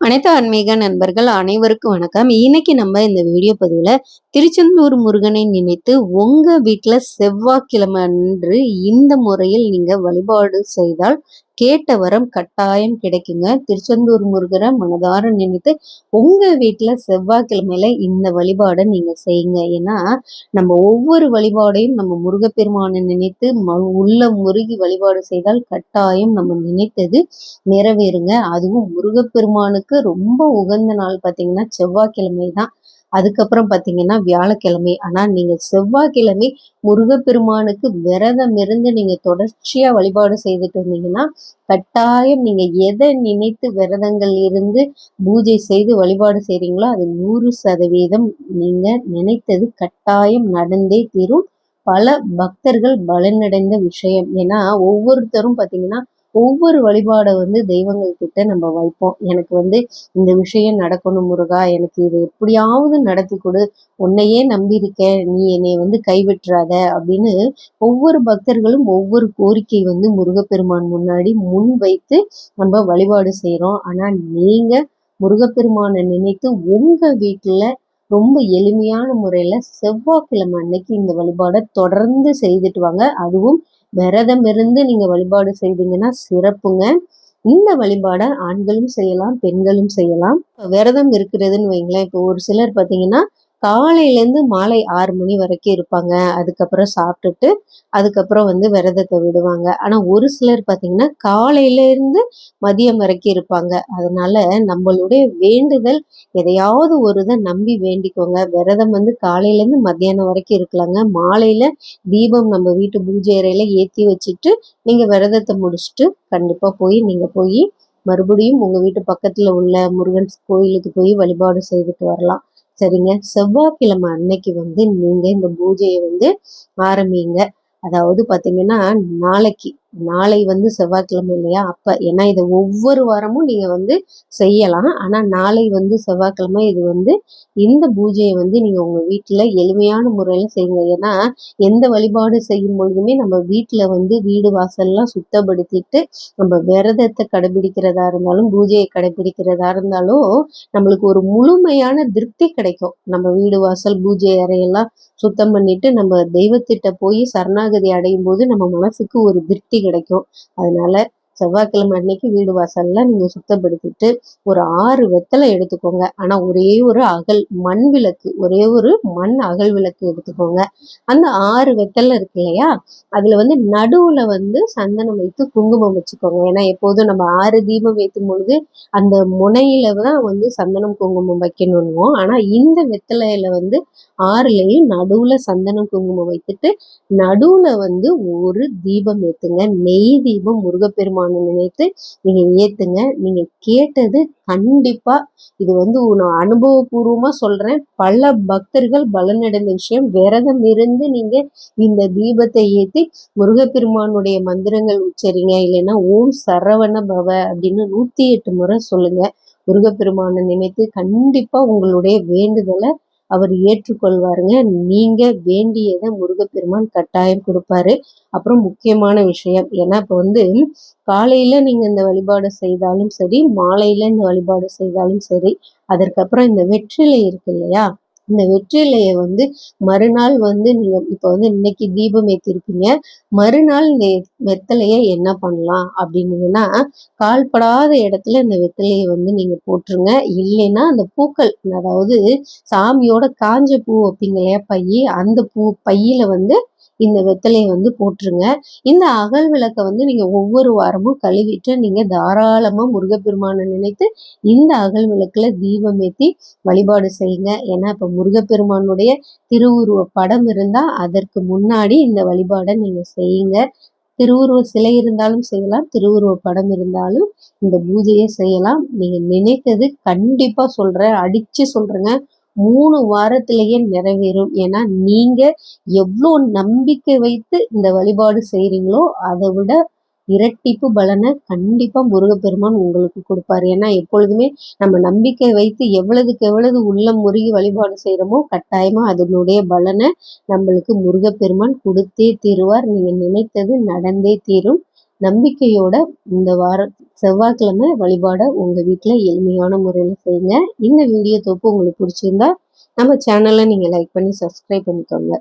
அனைத்து ஆன்மீக நண்பர்கள் அனைவருக்கும் வணக்கம். இன்னைக்கு நம்ம இந்த வீடியோ பதிவுல திருச்செந்தூர் முருகனை நினைத்து உங்க வீட்டுல செவ்வாய்க்கிழமை அன்று இந்த முறையில் நீங்க வழிபாடு செய்தால் கேட்ட வரம் கட்டாயம் கிடைக்குங்க. திருச்செந்தூர் முருகரை மனதார நினைத்து உங்க வீட்டுல செவ்வாய்க்கிழமையில இந்த வழிபாடை நீங்க செய்யுங்க. ஏன்னா நம்ம ஒவ்வொரு வழிபாடையும் நம்ம முருகப்பெருமானை நினைத்து உள்ள முருகி வழிபாடு செய்தால் கட்டாயம் நம்ம நினைத்தது நிறைவேறுங்க. அதுவும் முருகப்பெருமானுக்கு ரொம்ப உகந்த நாள் பார்த்தீங்கன்னா செவ்வாய்க்கிழமை தான். அதுக்கப்புறம் பார்த்தீங்கன்னா வியாழக்கிழமை. ஆனால் நீங்கள் செவ்வாய்க்கிழமை முருகப்பெருமானுக்கு விரதம் இருந்து நீங்கள் தொடர்ச்சியாக வழிபாடு செய்துட்டு வந்தீங்கன்னா கட்டாயம் நீங்கள் எதை நினைத்து விரதங்கள் இருந்து பூஜை செய்து வழிபாடு செய்கிறீங்களோ அது நூறு சதவீதம் நீங்கள் நினைத்தது கட்டாயம் நடந்தே தீரும். பல பக்தர்கள் பலனடைந்த விஷயம். ஏன்னா ஒவ்வொருத்தரும் பார்த்தீங்கன்னா ஒவ்வொரு வழிபாடை வந்து தெய்வங்கள் கிட்ட நம்ம வைப்போம். எனக்கு வந்து இந்த விஷயம் நடக்கணும் முருகா எனக்கு இது எப்படியாவது நடத்தி கொடு. உன்னையே நம்பியிருக்கேன் நீ என்னை வந்து கைவிட்டுறாத அப்படின்னு ஒவ்வொரு பக்தர்களும் ஒவ்வொரு கோரிக்கை வந்து முருகப்பெருமான் முன்னாடி முன் வைத்து நம்ம வழிபாடு செய்கிறோம் ஆனால் நீங்கள் முருகப்பெருமானை நினைத்து உங்கள் வீட்டில் ரொம்ப எளிமையான முறையில் செவ்வாய்க்கிழமை அன்னைக்கு இந்த வழிபாடை தொடர்ந்து செய்துட்டு வாங்க. அதுவும் விரதம் இருந்து நீங்க வழிபாடு செய்தீங்கன்னா சிறப்புங்க. இந்த வழிபாடை ஆண்களும் செய்யலாம் பெண்களும் செய்யலாம். விரதம் இருக்கிறதுன்னு வைங்களேன் இப்போ ஒரு சிலர் பார்த்தீங்கன்னா காலையிலேருந்து மாலை ஆறு மணி வரைக்கும் இருப்பாங்க. அதுக்கப்புறம் சாப்பிட்டுட்டு அதுக்கப்புறம் வந்து விரதத்தை விடுவாங்க. ஆனால் ஒரு சிலர் பார்த்தீங்கன்னா காலையிலேருந்து மதியம் வரைக்கும் இருப்பாங்க. அதனால நம்மளுடைய வேண்டுதல் எதையாவது ஒரு இதை நம்பி வேண்டிக்கோங்க. விரதம் வந்து காலையிலேருந்து மத்தியானம் வரைக்கும் இருக்கலாங்க. மாலையில் தீபம் நம்ம வீட்டு பூஜை அறையில் ஏற்றி வச்சுட்டு நீங்கள் விரதத்தை முடிச்சுட்டு கண்டிப்பாக போய் நீங்கள் போய் மறுபடியும் உங்கள் வீட்டு பக்கத்தில் உள்ள முருகன் கோயிலுக்கு போய் வழிபாடு செய்துட்டு வரலாம். சரிங்க. செவ்வாய்க்கிழமை அன்னைக்கு வந்து நீங்கள் இந்த பூஜையை வந்து ஆரம்பிங்க. அதாவது பார்த்தீங்கன்னா நாளைக்கு நாளை வந்து செவ்வாய்க்கிழமை இல்லையா? அப்போ ஏன்னா இதை ஒவ்வொரு வாரமும் நீங்கள் வந்து செய்யலாம். ஆனால் நாளை வந்து செவ்வாய்க்கிழமை இது வந்து இந்த பூஜையை வந்து நீங்கள் உங்கள் வீட்டில் எளிமையான முறையில் செய்யுங்க. ஏன்னா எந்த வழிபாடு செய்யும் பொழுதுமே நம்ம வீட்டில் வந்து வீடு வாசல்லாம் சுத்தப்படுத்திட்டு நம்ம விரதத்தை கடைபிடிக்கிறதா இருந்தாலும் பூஜையை கடைபிடிக்கிறதா இருந்தாலும் நம்மளுக்கு ஒரு முழுமையான திருப்தி கிடைக்கும். நம்ம வீடு வாசல் பூஜை அறையெல்லாம் சுத்தம் பண்ணிட்டு நம்ம தெய்வத்திட்ட போய் சரணாகதி அடையும் போது நம்ம மனசுக்கு ஒரு திருப்தி கிடைக்கும். அதனால செவ்வாய்க்கிழமை அன்னைக்கு வீடு வாசல்லாம் நீங்கள் சுத்தப்படுத்திட்டு ஒரு ஆறு வெத்தலை எடுத்துக்கோங்க. ஆனால் ஒரே ஒரு அகல் மண் விளக்கு ஒரே ஒரு மண் அகல் விளக்கு எடுத்துக்கோங்க. அந்த ஆறு வெத்தலை இருக்கு இல்லையா? அதில் வந்து நடுவில் வந்து சந்தனம் வைத்து குங்குமம் வச்சுக்கோங்க. ஏன்னா எப்போதும் நம்ம ஆறு தீபம் வைக்கும் பொழுது அந்த முனையில தான் வந்து சந்தனம் குங்குமம் வைக்கணும்னுவோம் ஆனால் இந்த வெத்தலையில வந்து ஆறுலையும் நடுவில் சந்தனம் குங்குமம் வைத்துட்டு நடுவில் வந்து ஒரு தீபம் ஏற்றுங்க நெய் தீபம் முருகப்பெருமான் பகவானை நினைத்து நீங்க ஏத்துங்க நீங்க கேட்டது கண்டிப்பா இது வந்து நான் அனுபவபூர்வமா சொல்றேன். பல பக்தர்கள் பலனடைந்த விஷயம். விரதம் இருந்து நீங்க இந்த தீபத்தை ஏத்தி முருகப்பெருமானுடைய மந்திரங்கள் உச்சரிங்க. இல்லைன்னா ஓம் சரவண பவ அப்படின்னு நூத்தி எட்டு முறை சொல்லுங்க. முருகப்பெருமானை நினைத்து கண்டிப்பா உங்களுடைய வேண்டுதலை அவர் ஏற்றுக்கொள்வாருங்க. நீங்கள் வேண்டியதை முருகப்பெருமான் கட்டாயம் கொடுப்பாரு. அப்புறம் முக்கியமான விஷயம் ஏன்னா இப்போ வந்து காலையில் நீங்கள் இந்த வழிபாடு செய்தாலும் சரி மாலையில் இந்த வழிபாடு செய்தாலும் சரி அதற்கப்புறம் இந்த வெற்றிலை இருக்கு இல்லையா? இந்த வெற்றிலையை வந்து மறுநாள் வந்து நீங்கள் இப்போ வந்து இன்னைக்கு தீபம் ஏற்றிருப்பீங்க மறுநாள் இந்த வெத்தலையை என்ன பண்ணலாம் அப்படின்னீங்கன்னா கால்படாத இடத்துல இந்த வெத்தலையை வந்து நீங்கள் போட்டுருங்க. இல்லைன்னா அந்த பூக்கள் அதாவது சாமியோட காஞ்ச பூ வைப்பீங்க இல்லையா பைய அந்த பூ பையில வந்து இந்த வெத்தலையை வந்து போட்டுருங்க. இந்த அகல் விளக்கை வந்து நீங்கள் ஒவ்வொரு வாரமும் கழுவிட்டு நீங்கள் தாராளமாக முருகப்பெருமானை நினைத்து இந்த அகல் விளக்கில் தீபம் ஏற்றி வழிபாடு செய்யுங்க. ஏன்னா இப்போ முருகப்பெருமானுடைய திருவுருவ படம் இருந்தால் அதற்கு முன்னாடி இந்த வழிபாடை நீங்கள் செய்யுங்க. திருவுருவ சிலை இருந்தாலும் செய்யலாம் திருவுருவ படம் இருந்தாலும் இந்த பூஜையை செய்யலாம். நீங்கள் நினைத்தது கண்டிப்பாக சொல்கிறேன் அடித்து சொல்கிறேங்க மூணு வாரத்திலேயே நிறைவேறும். ஏன்னா நீங்கள் எவ்வளோ நம்பிக்கை வைத்து இந்த வழிபாடு செய்கிறீங்களோ அதை விட இரட்டிப்பு பலனை கண்டிப்பாக முருகப்பெருமான் உங்களுக்கு கொடுப்பாரு. ஏன்னா எப்பொழுதுமே நம்ம நம்பிக்கை வைத்து எவ்வளவுக்கு எவ்வளவு உள்ளம் முருகி வழிபாடு செய்கிறோமோ கட்டாயமாக அதனுடைய பலனை நம்மளுக்கு முருகப்பெருமான் கொடுத்தே தீருவார். நீங்கள் நினைத்தது நடந்தே தீரும். நம்பிக்கையோட இந்த வார செவ்வாய்க்கிழமை வழிபாடை உங்கள் வீட்டில் எளிமையான முறையில் செய்யுங்க. இந்த வீடியோ தொப்பு உங்களுக்கு பிடிச்சிருந்தா நம்ம சேனலை நீங்கள் லைக் பண்ணி சப்ஸ்கிரைப் பண்ணிக்கோங்க.